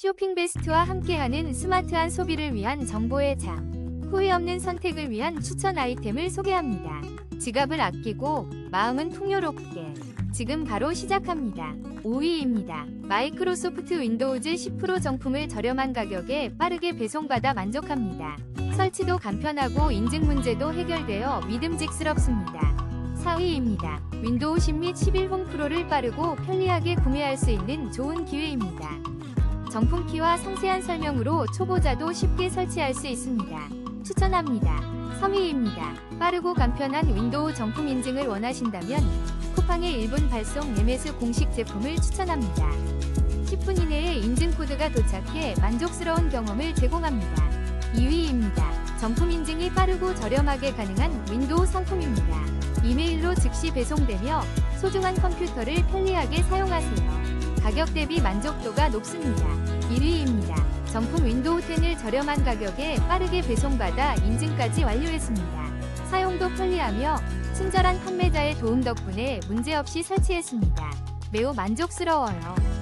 쇼핑 베스트와 함께하는 스마트한 소비를 위한 정보의 장. 후회 없는 선택을 위한 추천 아이템을 소개합니다. 지갑을 아끼고 마음은 풍요롭게. 지금 바로 시작합니다. 5위입니다. 마이크로소프트 윈도우즈 10% 정품을 저렴한 가격에 빠르게 배송받아 만족합니다. 설치도 간편하고 인증 문제도 해결되어 믿음직스럽습니다. 4위입니다. 윈도우 10 및 11 홈 프로를 빠르고 편리하게 구매할 수 있는 좋은 기회입니다. 정품키와 상세한 설명으로 초보자도 쉽게 설치할 수 있습니다. 추천합니다. 3위입니다. 빠르고 간편한 윈도우 정품 인증을 원하신다면 쿠팡의 1분 발송 네메스 공식 제품을 추천합니다. 10분 이내에 인증 코드가 도착해 만족스러운 경험을 제공합니다. 2위입니다. 정품 인증이 빠르고 저렴하게 가능한 윈도우 상품입니다. 이메일로 즉시 배송되며 소중한 컴퓨터를 편리하게 사용하세요. 가격 대비 만족도가 높습니다. 1위입니다. 정품 윈도우 10을 저렴한 가격에 빠르게 배송받아 인증까지 완료했습니다. 사용도 편리하며 친절한 판매자의 도움 덕분에 문제없이 설치했습니다. 매우 만족스러워요.